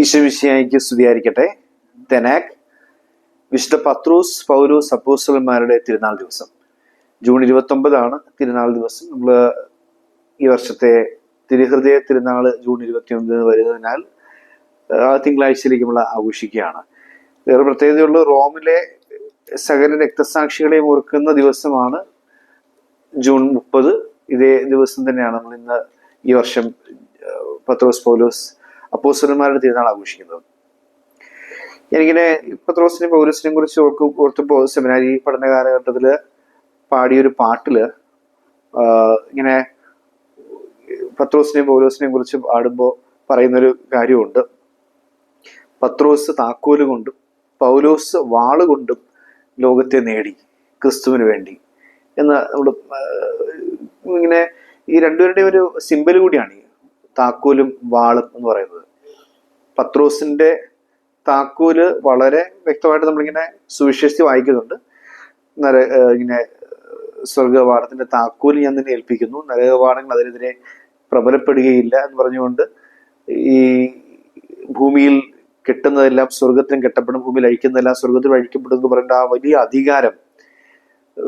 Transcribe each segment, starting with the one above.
ഈശ്വവിഷയായിക്ക് സ്തുതിയായിരിക്കട്ടെ. തെനാക് വിശുദ്ധ പത്രൂസ് പൗരൂസ് അപ്പൂസലന്മാരുടെ തിരുനാൾ ദിവസം. ജൂൺ ഇരുപത്തൊമ്പതാണ് തിരുനാൾ ദിവസം. നമ്മൾ ഈ വർഷത്തെ തിരുഹൃദയ തിരുനാൾ ജൂൺ ഇരുപത്തി ഒമ്പതിന് വരുന്നതിനാൽ ആ തിങ്കളാഴ്ചയിലേക്ക് നമ്മൾ ആഘോഷിക്കുകയാണ്. വേറെ പ്രത്യേകതയുള്ള റോമിലെ സകല രക്തസാക്ഷികളെ ഓർക്കുന്ന ദിവസമാണ് ജൂൺ മുപ്പത്. ഇതേ ദിവസം തന്നെയാണ് നമ്മൾ ഇന്ന് ഈ വർഷം പത്രോസ് പൗലോസ് അപ്പോസ്റ്റലന്മാരുടെ തിരുനാൾ ആഘോഷിക്കുന്നത്. എനിക്കിങ്ങനെ പത്രോസിനെ പൗരസിനെ കുറിച്ച് ഓർക്ക് ഓർത്തപ്പോൾ സെമിനാരി പഠന കാലഘട്ടത്തിൽ പാടിയൊരു പാട്ടിൽ ഇങ്ങനെ പത്രോസിനെയും പൗലോസിനെയും കുറിച്ച് പാടുമ്പോൾ പറയുന്നൊരു കാര്യമുണ്ട്. പത്രോസ് താക്കോൽ കൊണ്ടും പൗലോസ് വാൾ കൊണ്ടും ലോകത്തെ നേടി ക്രിസ്തുവിന് വേണ്ടി എന്ന് നമ്മൾ ഇങ്ങനെ ഈ രണ്ടുപേരുടെയും ഒരു സിമ്പൽ കൂടിയാണ് ഈ താക്കോലും വാളും എന്ന് പറയുന്നത്. പത്രോസിന്റെ താക്കോൽ വളരെ വ്യക്തമായിട്ട് നമ്മളിങ്ങനെ സുവിശേഷി വായിക്കുന്നുണ്ട്. നര ഇങ്ങനെ സ്വർഗവാടത്തിന്റെ താക്കൂൽ ഞാൻ നിന്നെ ഏൽപ്പിക്കുന്നു. നരകവാടങ്ങൾ അതിനെതിരെ പ്രബലപ്പെടുകയില്ല എന്ന് പറഞ്ഞുകൊണ്ട് ഈ ഭൂമിയിൽ കിട്ടുന്നതെല്ലാം സ്വർഗത്തിനും കെട്ടപ്പെടും ഭൂമിയിൽ അഴിക്കുന്നതെല്ലാം സ്വർഗത്തിൽ അഴിക്കപ്പെടും എന്ന് പറയേണ്ട ആ വലിയ അധികാരം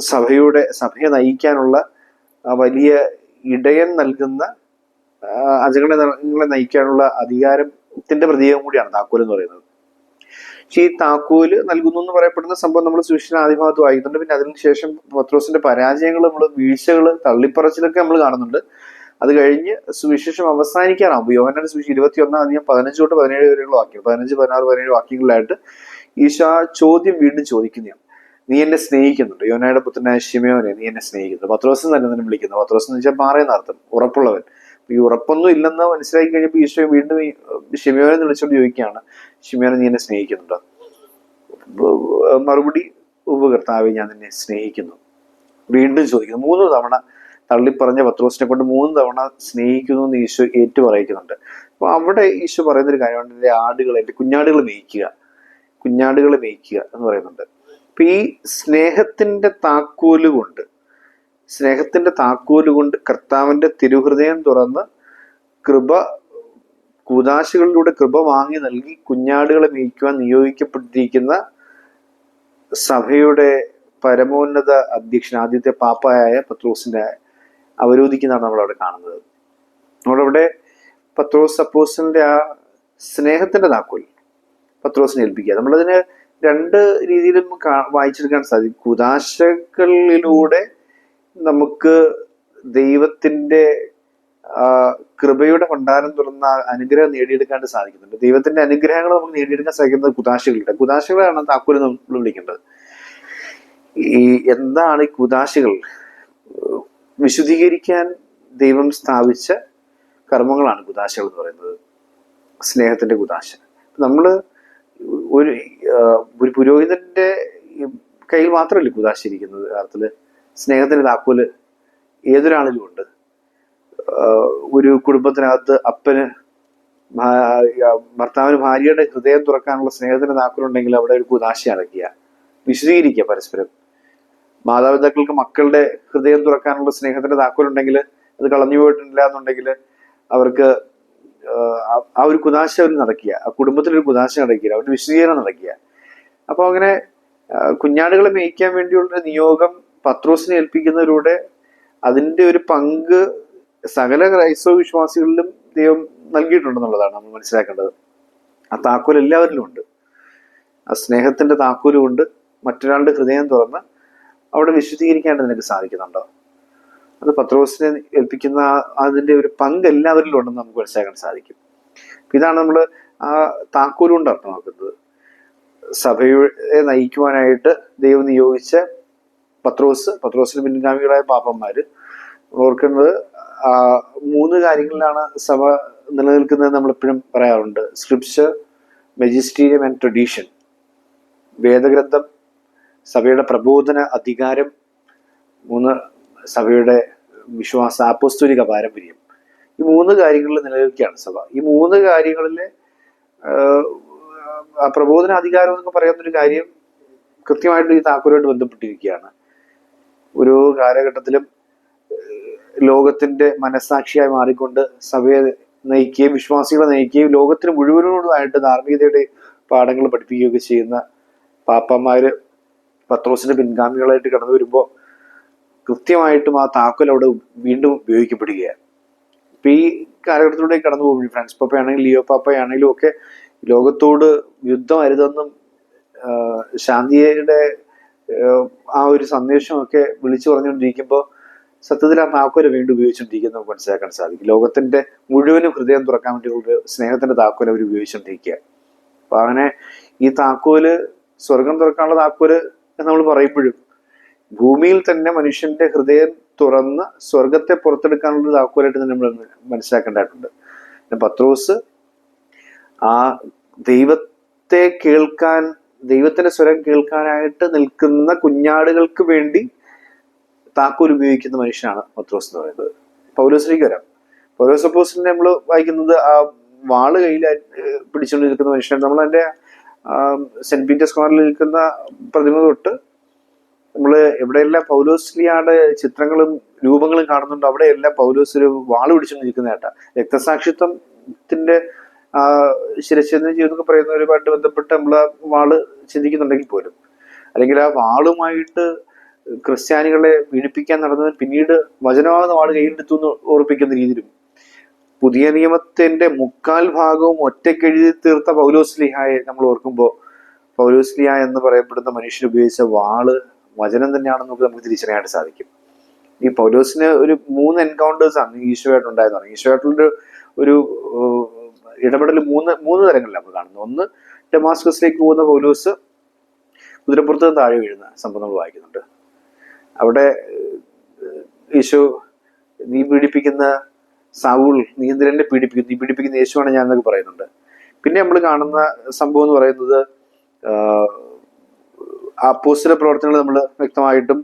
സഭയുടെ സഭയെ നയിക്കാനുള്ള ആ വലിയ ഇടയൻ നൽകുന്ന അജകളെ നയിക്കാനുള്ള ന- അധികാരത്തിന്റെ പ്രതീകം കൂടിയാണ് താക്കോൽ എന്ന് പറയുന്നത്. പക്ഷേ ഈ താക്കോൽ നൽകുന്നു എന്ന് പറയപ്പെടുന്ന സംഭവം നമ്മൾ സുവിശേഷ ആദ്യഭാഗത്ത് വായിക്കുന്നുണ്ട്. പിന്നെ അതിനുശേഷം പത്രോസിന്റെ പരാജയങ്ങൾ നമ്മൾ വീഴ്ചകൾ തള്ളിപ്പറച്ചിലൊക്കെ നമ്മൾ കാണുന്നുണ്ട്. അത് കഴിഞ്ഞ് സുവിശേഷം അവസാനിക്കാനാകുമ്പോൾ യോഹനാന്റെ സുവിശേഷം ഇരുപത്തി ഒന്നാം അധികം പതിനഞ്ച് തൊട്ട് പതിനേഴ് വരെയുള്ള വാക്യങ്ങൾ. പതിനഞ്ച് പതിനാറ് പതിനേഴ് വാക്യങ്ങളിലായിട്ട് ഈശോ ചോദ്യം വീണ്ടും ചോദിക്കുന്നതാണ് നീ എന്നെ സ്നേഹിക്കുന്നുണ്ട്. യോനയുടെ പുത്രനായ ഷിമയോനെ നീ എന്നെ സ്നേഹിക്കുന്നു. പത്രോസ് തന്നെ തന്നെ വിളിക്കുന്നു. പത്രോസ് എന്ന് വെച്ചാൽ മാറിയെന്നർത്ഥം. ഉറപ്പുള്ളവൻ. ഉറപ്പൊന്നും ഇല്ലെന്ന് മനസ്സിലാക്കി കഴിഞ്ഞപ്പോൾ ഈശോ വീണ്ടും ഷിമയോനെ എന്ന് വിളിച്ചോണ്ട് ചോദിക്കുകയാണ്. ഷിമിയോനെ നീ എന്നെ സ്നേഹിക്കുന്നുണ്ടോ? മറുപടി ഉപകർത്താവെ ഞാൻ നിന്നെ സ്നേഹിക്കുന്നു. വീണ്ടും ചോദിക്കുന്നു. മൂന്ന് തവണ തള്ളിപ്പറഞ്ഞ പത്രോസിനെ കൊണ്ട് മൂന്ന് തവണ സ്നേഹിക്കുന്നു എന്ന് ഈശോ ഏറ്റു പറയിക്കുന്നുണ്ട്. അപ്പൊ അവിടെ ഈശോ പറയുന്ന ഒരു കാര്യമാണ് എന്റെ ആടുകളെ എന്റെ കുഞ്ഞാടുകൾ മേയ്ക്കുക. കുഞ്ഞാടുകളെ മേയ്ക്കുക എന്ന് പറയുന്നുണ്ട്. അപ്പൊ ഈ സ്നേഹത്തിന്റെ താക്കോൽ കൊണ്ട് സ്നേഹത്തിന്റെ താക്കോൽ കൊണ്ട് കർത്താവിന്റെ തിരുഹൃദയം തുറന്ന് കൃപ കൂതാശികളിലൂടെ കൃപ വാങ്ങി നൽകി കുഞ്ഞാടുകളെ മേയ്ക്കുവാൻ നിയോഗിക്കപ്പെട്ടിരിക്കുന്ന സഭയുടെ പരമോന്നത അധ്യക്ഷൻ ആദ്യത്തെ പാപ്പായ പത്രോസിന്റെ അവരോധിക്കുന്നതാണ് നമ്മൾ അവിടെ കാണുന്നത്. നമ്മളവിടെ പത്രോസ് സപ്പോസിന്റെ ആ സ്നേഹത്തിന്റെ താക്കോൽ പത്രോസിനെ ഏൽപ്പിക്കുക. നമ്മളതിന് രണ്ട് രീതിയിലും വായിച്ചെടുക്കാൻ സാധിക്കും. കുതാശകളിലൂടെ നമുക്ക് ദൈവത്തിന്റെ ആ, കൃപയുടെ ഭണ്ഡാരം തുറന്ന അനുഗ്രഹം നേടിയെടുക്കാൻ സാധിക്കുന്നുണ്ട്. ദൈവത്തിന്റെ അനുഗ്രഹങ്ങൾ നമുക്ക് നേടിയെടുക്കാൻ സാധിക്കുന്നത് കുതാശകളിലൂടെ കുതാശകളാണ് താക്കോൽ നമ്മൾ വിളിക്കേണ്ടത്. ഈ എന്താണ് ഈ കുതാശകൾ വിശുദ്ധീകരിക്കാൻ ദൈവം സ്ഥാപിച്ച കർമ്മങ്ങളാണ് കുതാശകൾ എന്ന് പറയുന്നത്. സ്നേഹത്തിന്റെ കുതാശ നമ്മൾ ഒരു ഒരു പുരോഹിതന്റെ കയ്യിൽ മാത്രമല്ല കുതാശ ഇരിക്കുന്നത് യഥാർത്ഥത്തിൽ? സ്നേഹത്തിന്റെ താക്കോൽ ഏതൊരാളിലും ഉണ്ട്. ഒരു കുടുംബത്തിനകത്ത് അപ്പന് ഭർത്താവിന് ഭാര്യയുടെ ഹൃദയം തുറക്കാനുള്ള സ്നേഹത്തിന്റെ താക്കോലുണ്ടെങ്കിൽ അവിടെ ഒരു കുതാശ അടക്കുക. വിശദീകരിക്കുക പരസ്പരം. മാതാപിതാക്കൾക്ക് മക്കളുടെ ഹൃദയം തുറക്കാനുള്ള സ്നേഹത്തിന്റെ താക്കോലുണ്ടെങ്കിൽ അത് കളഞ്ഞു പോയിട്ടില്ല എന്നുണ്ടെങ്കിൽ അവർക്ക് ആ- ആ ഒരു കുതാശ അവർ നടക്കുക. ആ കുടുംബത്തിലൊരു കുതാശ നടക്കുക. അവരുടെ വിശദീകരണം നടക്കുക. അപ്പോൾ അങ്ങനെ കുഞ്ഞാടുകളെ മേയ്ക്കാൻ വേണ്ടിയുള്ള നിയോഗം പത്രോസിനെ ഏൽപ്പിക്കുന്നതിലൂടെ അതിന്റെ ഒരു പങ്ക് സകല ക്രൈസ്തവ വിശ്വാസികളിലും ദൈവം നൽകിയിട്ടുണ്ടെന്നുള്ളതാണ് നമ്മൾ മനസ്സിലാക്കേണ്ടത്. ആ താക്കോൽ എല്ലാവരിലും ഉണ്ട്. ആ സ്നേഹത്തിന്റെ താക്കോലും ഉണ്ട്. മറ്റൊരാളുടെ ഹൃദയം തുറന്ന് അവിടെ വിശുദ്ധീകരിക്കാണ്ട് നിനക്ക് സാധിക്കുന്നുണ്ടോ? അത് പത്രോസിനെ ഏൽപ്പിക്കുന്ന അതിന്റെ ഒരു പങ്ക് എല്ലാവരിലും ഉണ്ടെന്ന് നമുക്ക് മനസ്സിലാക്കാൻ സാധിക്കും. ഇതാണ് നമ്മൾ ആ താക്കോലുകൊണ്ട് അർത്ഥമാക്കുന്നത്. സഭയെ നയിക്കുവാനായിട്ട് ദൈവം നിയോഗിച്ച പത്രോസ് പത്രോസിന് പിൻഗാമികളായ പാപ്പന്മാര്. ഓർക്കുന്നത് മൂന്ന് കാര്യങ്ങളിലാണ് സഭ നിലനിൽക്കുന്നത് നമ്മൾ എപ്പോഴും പറയാറുണ്ട്. സ്ക്രിപ്ചർ മെജിസ്റ്റീരിയം ആൻഡ് ട്രഡീഷൻ വേദഗ്രന്ഥം സഭയുടെ പ്രബോധന അധികാരം മൂന്ന് സഭയുടെ വിശ്വാസ ആപ്പസ്തുലിക പാരമ്പര്യം. ഈ മൂന്ന് കാര്യങ്ങളിൽ നിലനിൽക്കുകയാണ് സഭ. ഈ മൂന്ന് കാര്യങ്ങളിലെ പ്രബോധന അധികാരം എന്നൊക്കെ പറയുന്ന ഒരു കാര്യം കൃത്യമായിട്ട് ഈ താക്കൂരുമായിട്ട് ബന്ധപ്പെട്ടിരിക്കുകയാണ്. ഓരോ കാലഘട്ടത്തിലും ലോകത്തിന്റെ മനസാക്ഷിയായി മാറിക്കൊണ്ട് സഭയെ നയിക്കുകയും വിശ്വാസികളെ നയിക്കുകയും ലോകത്തിന് മുഴുവനോടുമായിട്ട് ധാർമ്മികതയുടെ പാഠങ്ങൾ പഠിപ്പിക്കുകയൊക്കെ ചെയ്യുന്ന പാപ്പന്മാര് പത്രോസിന്റെ പിൻഗാമികളായിട്ട് കടന്നു വരുമ്പോൾ കൃത്യമായിട്ടും ആ താക്കോൽ അവിടെ വീണ്ടും ഉപയോഗിക്കപ്പെടുകയാണ്. ഇപ്പൊ ഈ കാലഘട്ടത്തിലൂടെ കടന്നു പോകുമ്പോൾ ഫ്രാൻസ് പാപ്പയാണെങ്കിലും ലിയോ പാപ്പയാണെങ്കിലും ഒക്കെ ലോകത്തോട് യുദ്ധം അരുതെന്നും ശാന്തിയുടെ ആ, ഒരു സന്ദേശമൊക്കെ വിളിച്ചു പറഞ്ഞുകൊണ്ടിരിക്കുമ്പോൾ സത്യത്തിൽ ആ താക്കോൽ വീണ്ടും ഉപയോഗിച്ചുകൊണ്ടിരിക്കുന്നത് നമുക്ക് മനസ്സിലാക്കാൻ സാധിക്കും. ലോകത്തിന്റെ മുഴുവനും ഹൃദയം തുറക്കാൻ വേണ്ടിയുള്ള സ്നേഹത്തിന്റെ താക്കോൽ അവർ ഉപയോഗിച്ചുകൊണ്ടിരിക്കുക. അപ്പൊ അങ്ങനെ ഈ താക്കോൽ സ്വർഗം തുറക്കാനുള്ള താക്കോൽ എന്ന് നമ്മൾ പറയുമ്പോഴും ഭൂമിയിൽ തന്നെ മനുഷ്യന്റെ ഹൃദയം തുറന്ന് സ്വർഗത്തെ പുറത്തെടുക്കാനുള്ള താക്കോലായിട്ട് തന്നെ നമ്മൾ മനസ്സിലാക്കേണ്ടതായിട്ടുണ്ട്. പത്രോസ് ആ ദൈവത്തെ കേൾക്കാൻ ദൈവത്തിന്റെ സ്വരം കേൾക്കാനായിട്ട് നിൽക്കുന്ന കുഞ്ഞാടുകൾക്ക് വേണ്ടി താക്കോൽ ഉപയോഗിക്കുന്ന മനുഷ്യനാണ് പത്രോസ് എന്ന് പറയുന്നത്. പൗലോസിലേക്ക് വരാം. പൗലോസ് അപ്പോസിനെ നമ്മൾ വായിക്കുന്നത് ആ വാൾ കയ്യിൽ പിടിച്ചുകൊണ്ട് നിൽക്കുന്ന മനുഷ്യനാണ്. നമ്മൾ അതിന്റെ സെന്റ് പീറ്റേഴ്സ് കോർണറിൽ നിൽക്കുന്ന പ്രതിമ തൊട്ട് നമ്മൾ എവിടെയെല്ലാം പൗലോസ്ലിയാടെ ചിത്രങ്ങളും രൂപങ്ങളും കാണുന്നുണ്ട് അവിടെയെല്ലാം പൗലോസ് ഒരു വാൾ പിടിച്ചുകൊണ്ട് നിൽക്കുന്നതായിട്ടാ രക്തസാക്ഷിത്വത്തിന്റെ ആ ശിരച്ഛേദന എന്നൊക്കെ പറയുന്നവരുമായിട്ട് ബന്ധപ്പെട്ട് നമ്മൾ ആ വാൾ ചിന്തിക്കുന്നുണ്ടെങ്കിൽ പോലും. അല്ലെങ്കിൽ ആ വാളുമായിട്ട് ക്രിസ്ത്യാനികളെ പീഡിപ്പിക്കാൻ നടന്നവൻ പിന്നീട് വചനമാകുന്ന വാൾ കയ്യിലെടുത്തു എന്ന് ഓർപ്പിക്കുന്ന രീതിയിലും. പുതിയ നിയമത്തിന്റെ മുക്കാൽ ഭാഗവും ഒറ്റയ്ക്കെഴുതി തീർത്ത പൗലോസ്ലിഹായെ നമ്മൾ ഓർക്കുമ്പോൾ പൗലോസ്ലിഹ എന്ന് പറയപ്പെടുന്ന മനുഷ്യൻ ഉപയോഗിച്ച വാൾ വചനം തന്നെയാണെന്ന് നമുക്ക് നമുക്ക് തിരിച്ചറിയാനായിട്ട് സാധിക്കും. ഈ പൗലോസിന് ഒരു മൂന്ന് എൻകൗണ്ടേഴ്സ് ആണ് ഈശോയായിട്ട് ഉണ്ടായെന്ന് ഈശോയായിട്ടുള്ള ഒരു ഇടപെടൽ മൂന്ന് മൂന്ന് തരങ്ങളിൽ നമ്മൾ കാണുന്നത്. ഒന്ന് ഡെമാസ്കസിലേക്ക് പോകുന്ന പൗലോസ് കുതിരപ്പുറത്ത് നിന്ന് താഴെ വീഴുന്ന സംഭവം നമ്മൾ വായിക്കുന്നുണ്ട്. അവിടെ യേശു നീ പീഡിപ്പിക്കുന്ന സൗൾ നീ പീഡിപ്പിക്കുന്നു? നീ പീഡിപ്പിക്കുന്ന യേശുവാണ് ഞാൻ എന്നൊക്കെ പറയുന്നുണ്ട്. പിന്നെ നമ്മൾ കാണുന്ന സംഭവം എന്ന് പറയുന്നത് ആ പോസ്റ്റിലെ പ്രവർത്തനങ്ങൾ നമ്മൾ വ്യക്തമായിട്ടും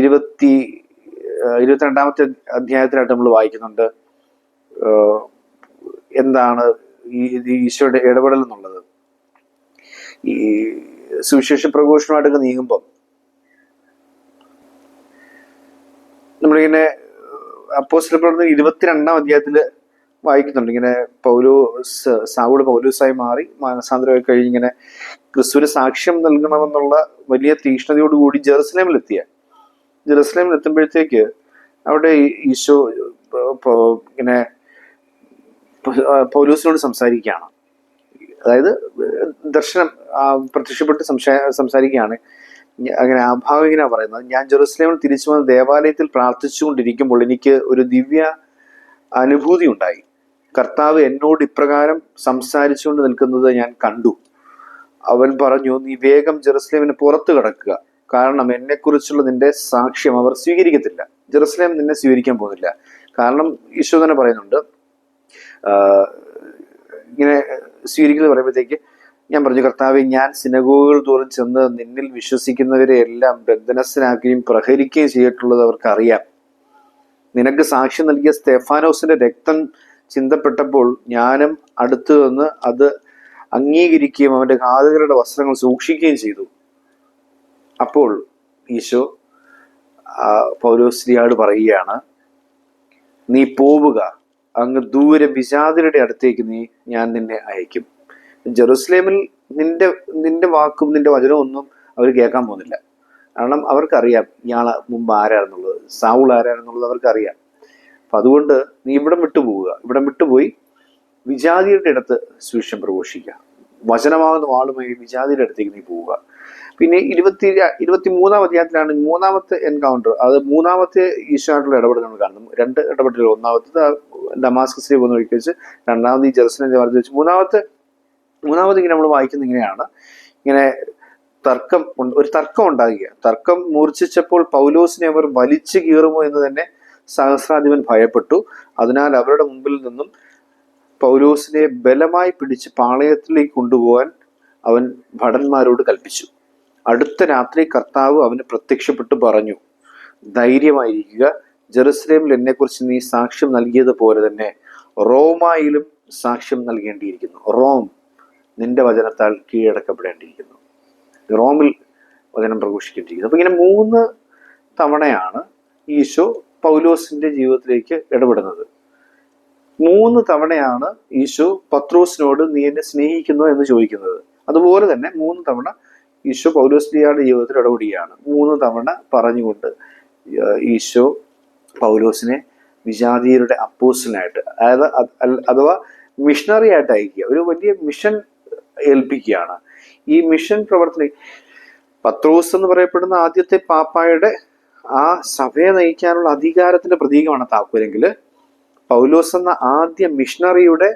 ഇരുപത്തി ഇരുപത്തിരണ്ടാമത്തെ അധ്യായത്തിലായിട്ട് നമ്മൾ വായിക്കുന്നുണ്ട്. എന്താണ് ഈ ഈശോയുടെ ഇടപെടൽ എന്നുള്ളത്? ഈ സുവിശേഷ പ്രഘോഷണമായിട്ടൊക്കെ നീങ്ങുമ്പം നമ്മളിങ്ങനെ അപ്പോസ്തല പ്രവർത്തനം ഇരുപത്തിരണ്ടാം അധ്യായത്തിൽ വായിക്കുന്നുണ്ട്. ഇങ്ങനെ പൗലോ സാവൂട് പൗലൂസായി മാറി മാനസാന്തരമായി കഴിഞ്ഞ് ഇങ്ങനെ ക്രിസ്തുവിന് സാക്ഷ്യം നൽകണമെന്നുള്ള വലിയ തീക്ഷ്ണതയോടുകൂടി ജെറുസലേമിലെത്തിയ ജെറുസലേമിൽ എത്തുമ്പോഴത്തേക്ക് അവിടെ ഈശോ ഇങ്ങനെ പൗലൂസിനോട് സംസാരിക്കുകയാണ്. അതായത് ദർശനം പ്രത്യക്ഷപ്പെട്ട് സംസാ സംസാരിക്കുകയാണ്. അങ്ങനെ ആഭാവികനാ പറയുന്നത്. ഞാൻ ജെറുസലേമിൽ തിരിച്ചു വന്ന് ദേവാലയത്തിൽ പ്രാർത്ഥിച്ചുകൊണ്ടിരിക്കുമ്പോൾ എനിക്ക് ഒരു ദിവ്യ അനുഭൂതി ഉണ്ടായി. കർത്താവ് എന്നോട് ഇപ്രകാരം സംസാരിച്ചുകൊണ്ട് നിൽക്കുന്നത് ഞാൻ കണ്ടു. അവൻ പറഞ്ഞു നീ വേഗം ജെറുസലേമിന് പുറത്തു കടക്കുക. കാരണം എന്നെക്കുറിച്ചുള്ള നിന്റെ സാക്ഷ്യം അവർ സ്വീകരിക്കത്തില്ല. ജെറുസലേം നിന്നെ സ്വീകരിക്കാൻ പോകുന്നില്ല. കാരണം ഈശോ തന്നെ പറയുന്നുണ്ട് ഇങ്ങനെ സ്വീകരിക്കുന്നത് പറയുമ്പോഴത്തേക്ക് ഞാൻ പറഞ്ഞു കർത്താവെ ഞാൻ സിനഗോഗുകൾ തോറും ചെന്ന് നിന്നിൽ വിശ്വസിക്കുന്നവരെ എല്ലാം ബന്ധനസ്ഥനാക്കുകയും പ്രഹരിക്കുകയും ചെയ്തിട്ടുള്ളത് അവർക്കറിയാം. നിനക്ക് സാക്ഷ്യം നൽകിയ സ്റ്റെഫാനോസിന്റെ രക്തം ചിന്തപ്പെട്ടപ്പോൾ ഞാനും അടുത്തു നിന്ന് അത് അംഗീകരിക്കുകയും അവന്റെ ഘാതകരുടെ വസ്ത്രങ്ങൾ സൂക്ഷിക്കുകയും ചെയ്തു. അപ്പോൾ ഈശോ പൗരോശ്രീയാട് പറയുകയാണ് നീ പോവുക അങ്ങ് ദൂരെ വിജാതിരുടെ അടുത്തേക്ക് നീ ഞാൻ നിന്നെ അയക്കും. ജെറുസലേമിൽ നിന്റെ നിന്റെ വാക്കും നിന്റെ വചനവും ഒന്നും അവർ കേൾക്കാൻ പോകുന്നില്ല. കാരണം അവർക്കറിയാം ഇയാൾ മുമ്പ് ആരാണെന്നുള്ളത് സാവുൾ ആരാണെന്നുള്ളത് അവർക്കറിയാം. അപ്പൊ അതുകൊണ്ട് നീ ഇവിടം വിട്ടുപോവുക. ഇവിടം വിട്ടുപോയി വിജാതിയുടെ അടുത്ത് സുവിശേഷം പ്രഘോഷിക്കുക. വചനമാകുന്ന വാളുമായി വിജാതിയുടെ അടുത്തേക്ക് നീ പോവുക. പിന്നെ ഇരുപത്തി ഇരുപത്തി മൂന്നാം അധ്യായത്തിലാണ് മൂന്നാമത്തെ എൻകൗണ്ടർ. അത് മൂന്നാമത്തെ ഈശോയായിട്ടുള്ള ഇടപെടൽ നമ്മൾ കാണുന്നു. രണ്ട് ഇടപെടലുകൾ. ഒന്നാമത്തത് ഡമാസ്കസിലേക്ക് പോകുന്ന വഴിക്ക് വെച്ച് രണ്ടാമത് ഈ ജെറുസലേം ജവാർത്ത് വെച്ച് മൂന്നാമത്തെ മൂന്നാമത് ഇങ്ങനെ നമ്മൾ വായിക്കുന്നത് ഇങ്ങനെയാണ്. ഇങ്ങനെ തർക്കം ഒരു തർക്കം ഉണ്ടാകുക തർക്കം മൂർച്ഛിച്ചപ്പോൾ പൗലോസിനെ അവർ വലിച്ചു കീറുമോ എന്ന് തന്നെ സഹസ്രാധിപൻ ഭയപ്പെട്ടു. അതിനാൽ അവരുടെ മുമ്പിൽ നിന്നും പൗലോസിനെ ബലമായി പിടിച്ച് പാളയത്തിലേക്ക് കൊണ്ടുപോകാൻ അവൻ ഭടന്മാരോട് കൽപ്പിച്ചു. അടുത്ത രാത്രി കർത്താവ് അവന് പ്രത്യക്ഷപ്പെട്ടു പറഞ്ഞു ധൈര്യമായിരിക്കുക. ജെറുസലേമിൽ എന്നെക്കുറിച്ച് നീ സാക്ഷ്യം നൽകിയതുപോലെ തന്നെ റോമായിലും സാക്ഷ്യം നൽകേണ്ടിയിരിക്കുന്നു. റോം നിന്റെ വചനത്താൽ കീഴടക്കപ്പെടേണ്ടിയിരിക്കുന്നു. റോമിൽ വചനം പ്രഘോഷിക്കേണ്ടിയിരിക്കുന്നു. അപ്പൊ ഇങ്ങനെ മൂന്ന് തവണയാണ് ഈശോ പൗലോസിന്റെ ജീവിതത്തിലേക്ക് ഇടപെടുന്നത്. മൂന്ന് തവണയാണ് ഈശോ പത്രോസിനോട് നീ എന്നെ സ്നേഹിക്കുന്നു എന്ന് ചോദിക്കുന്നത്. അതുപോലെ തന്നെ മൂന്ന് തവണ ഈശോ പൗലോസ്ലിയുടെ ജീവിതത്തിൽ ഇടപെടുകയാണ്. മൂന്ന് തവണ പറഞ്ഞുകൊണ്ട് ഈശോ പൗലോസിനെ വിജാതീയരുടെ അപ്പോസിനായിട്ട് അതായത് അഥവാ മിഷണറി ആയിട്ട് അയക്കുക. ഒരു വലിയ മിഷൻ ഏൽപ്പിക്കുകയാണ്. ഈ മിഷൻ പ്രവർത്തന പത്രോസ് എന്ന് പറയപ്പെടുന്ന ആദ്യത്തെ പാപ്പായുടെ ആ സഭയെ നയിക്കാനുള്ള അധികാരത്തിന്റെ പ്രതീകമാണ് താക്കൂരെങ്കിൽ പൗലോസ് എന്ന ആദ്യ മിഷണറിയുടെ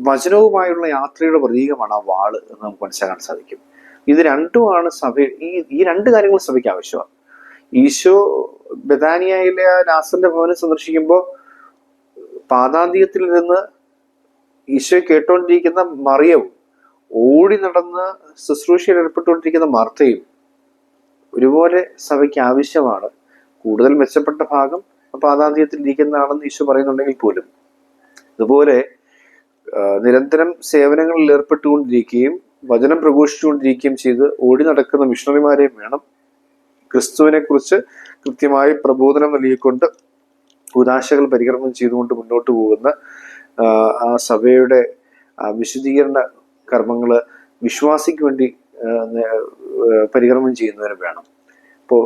വചനവുമായുള്ള യാത്രയുടെ പ്രതീകമാണ് ആ വാൾ എന്ന് നമുക്ക് മനസ്സിലാക്കാൻ സാധിക്കും. ഇത് രണ്ടുമാണ് സഭ ഈ ഈ രണ്ട് കാര്യങ്ങൾ സഭയ്ക്ക് ആവശ്യമാണ്. ഈശോ ബദാനിയയിലെ ആ നാസറിന്റെ ഭവനം സന്ദർശിക്കുമ്പോൾ പാതാന്തികത്തിൽ നിന്ന് ഈശോ കേട്ടോണ്ടിരിക്കുന്ന മറിയവും ഓടി നടന്ന് ശുശ്രൂഷയിൽ ഏർപ്പെട്ടുകൊണ്ടിരിക്കുന്ന മർത്തയും ഒരുപോലെ സഭയ്ക്ക് ആവശ്യമാണ്. കൂടുതൽ മെച്ചപ്പെട്ട ഭാഗം പാതാന്തികത്തിൽ ഇരിക്കുന്നതാണെന്ന് ഈശോ പറയുന്നുണ്ടെങ്കിൽ പോലും. അതുപോലെ നിരന്തരം സേവനങ്ങളിൽ ഏർപ്പെട്ടുകൊണ്ടിരിക്കുകയും വചനം പ്രഘോഷിച്ചുകൊണ്ടിരിക്കുകയും ചെയ്ത് ഓടി നടക്കുന്ന മിഷണറിമാരെയും വേണം ക്രിസ്തുവിനെ കുറിച്ച് കൃത്യമായി പ്രബോധനം നൽകിക്കൊണ്ട് ഉദാശകൾ പരികർമ്മം ചെയ്തുകൊണ്ട് മുന്നോട്ട് പോകുന്ന ആ, സഭയുടെ വിശദീകരണ കർമ്മങ്ങൾ വിശ്വാസിക്ക് വേണ്ടി പരിക്രമം ചെയ്യുന്നവരും വേണം. ഇപ്പോൾ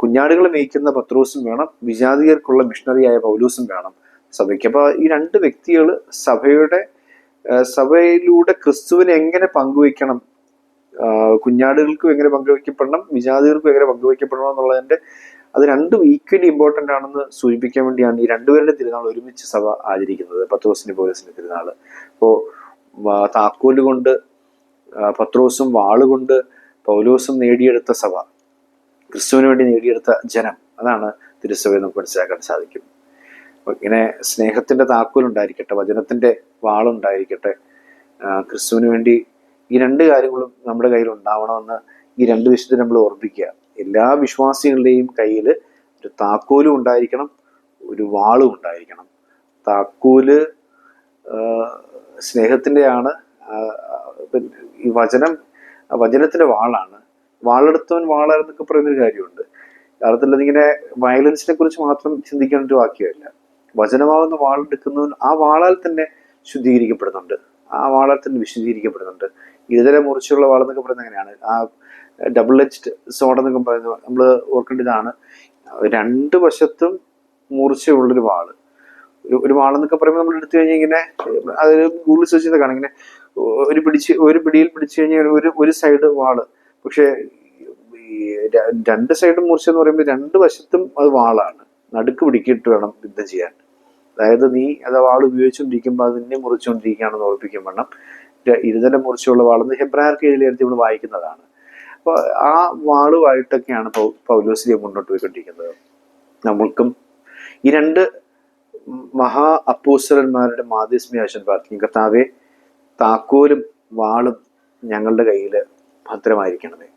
കുഞ്ഞാടുകൾ മേയ്ക്കുന്ന പത്രോസും വേണം വിജാതികർക്കുള്ള മിഷണറിയായ പൗലൂസും വേണം സഭയ്ക്ക്. അപ്പോൾ ഈ രണ്ട് വ്യക്തികൾ സഭയുടെ സഭയിലൂടെ ക്രിസ്തുവിനെ എങ്ങനെ പങ്കുവയ്ക്കണം കുഞ്ഞാടുകൾക്കും എങ്ങനെ പങ്കുവയ്ക്കപ്പെടണം വിജാതികൾക്കും എങ്ങനെ പങ്കുവയ്ക്കപ്പെടണം എന്നുള്ളതിന്റെ അത് രണ്ടും ഈക്വലി ഇമ്പോർട്ടന്റ് ആണെന്ന് സൂചിപ്പിക്കാൻ വേണ്ടിയാണ് ഈ രണ്ടുപേരുടെ തിരുനാൾ ഒരുമിച്ച് സഭ ആചരിക്കുന്നത് പത്രോസിന്റെ പോലീസിന്റെ തിരുനാൾ അപ്പോൾ താക്കോൽ കൊണ്ട് പത്രോസും വാളുകൊണ്ട് പൗലോസും നേടിയെടുത്ത സഭ ക്രിസ്തുവിന് വേണ്ടി നേടിയെടുത്ത ജനം അതാണ് തിരുസഭയെ നമുക്ക് മനസ്സിലാക്കാൻ സാധിക്കും. ഇങ്ങനെ സ്നേഹത്തിന്റെ താക്കോൽ ഉണ്ടായിരിക്കട്ടെ വചനത്തിന്റെ വാളുണ്ടായിരിക്കട്ടെ ക്രിസ്തുവിന് വേണ്ടി ഈ രണ്ട് കാര്യങ്ങളും നമ്മുടെ കയ്യിൽ ഉണ്ടാവണമെന്ന് ഈ രണ്ട് വിശുദ്ധ നമ്മൾ ഓർമ്മിക്കുക എല്ലാ വിശ്വാസികളുടെയും കയ്യിൽ ഒരു താക്കോലും ഉണ്ടായിരിക്കണം ഒരു വാളും ഉണ്ടായിരിക്കണം. താക്കോൽ സ്നേഹത്തിന്റെയാണ് ഈ വചനം വചനത്തിന്റെ വാളാണ്. വാളെടുത്തവൻ വാളായിരുന്നൊക്കെ പറയുന്നൊരു കാര്യമുണ്ട്. അർത്ഥത്തിൽ അതിങ്ങനെ വയലൻസിനെ കുറിച്ച് മാത്രം ചിന്തിക്കേണ്ട ഒരു വാക്യമല്ല. വചനമാകുന്ന വാളെടുക്കുന്നവൻ ആ വാളാൽ തന്നെ ശുദ്ധീകരിക്കപ്പെടുന്നുണ്ട്. ആ വാളാൽ തന്നെ വിശുദ്ധീകരിക്കപ്പെടുന്നുണ്ട്. ഇരുതല മുറിച്ചുള്ള വാളെന്നൊക്കെ പറയുന്നത് അങ്ങനെയാണ് ആ ഡബിൾ എച്ച് സോഡ് എന്നൊക്കെ പറയുന്നത് നമ്മൾ ഓർക്കേണ്ടതാണ് രണ്ട് വശത്തും മൂർച്ചയുള്ളൊരു വാൾ. ഒരു ഒരു വാളെന്നൊക്കെ പറയുമ്പോൾ നമ്മൾ എടുത്തു കഴിഞ്ഞാൽ ഇങ്ങനെ അത് ഗൂഗിൾ സെർച്ച് ചെയ്തൊക്കെ ഇങ്ങനെ ഒരു പിടിച്ച് ഒരു പിടിയിൽ പിടിച്ചു കഴിഞ്ഞാൽ ഒരു ഒരു സൈഡ് വാൾ. പക്ഷേ രണ്ട് സൈഡും മുറിച്ചെന്ന് പറയുമ്പോൾ രണ്ട് വശത്തും അത് വാളാണ്. നടുക്ക് പിടിക്കിട്ട് വേണം യുദ്ധം ചെയ്യാൻ. അതായത് നീ അത് വാൾ ഉപയോഗിച്ചുകൊണ്ടിരിക്കുമ്പോൾ അത് നിന്നെ മുറിച്ചുകൊണ്ടിരിക്കുകയാണെന്ന് ഓർപ്പിക്കും വേണം ഇരുതല മുറിച്ചുള്ള വാളെന്ന് ഹെബ്രാർക്ക് എഴുതി നമ്മൾ വായിക്കുന്നതാണ്. അപ്പോൾ ആ വാളുമായിട്ടൊക്കെയാണ് പൗലോസിനെ മുന്നോട്ട് പോയിക്കൊണ്ടിരിക്കുന്നത്. നമ്മൾക്കും ഈ രണ്ട് മഹാ അപ്പൂസ്വരന്മാരുടെ മാധ്യസ്മയാശൻ പ്രാർത്ഥിക്കും. കർത്താവെ താക്കോലും വാളും ഞങ്ങളുടെ കയ്യിൽ ഭദ്രമായിരിക്കണമേ.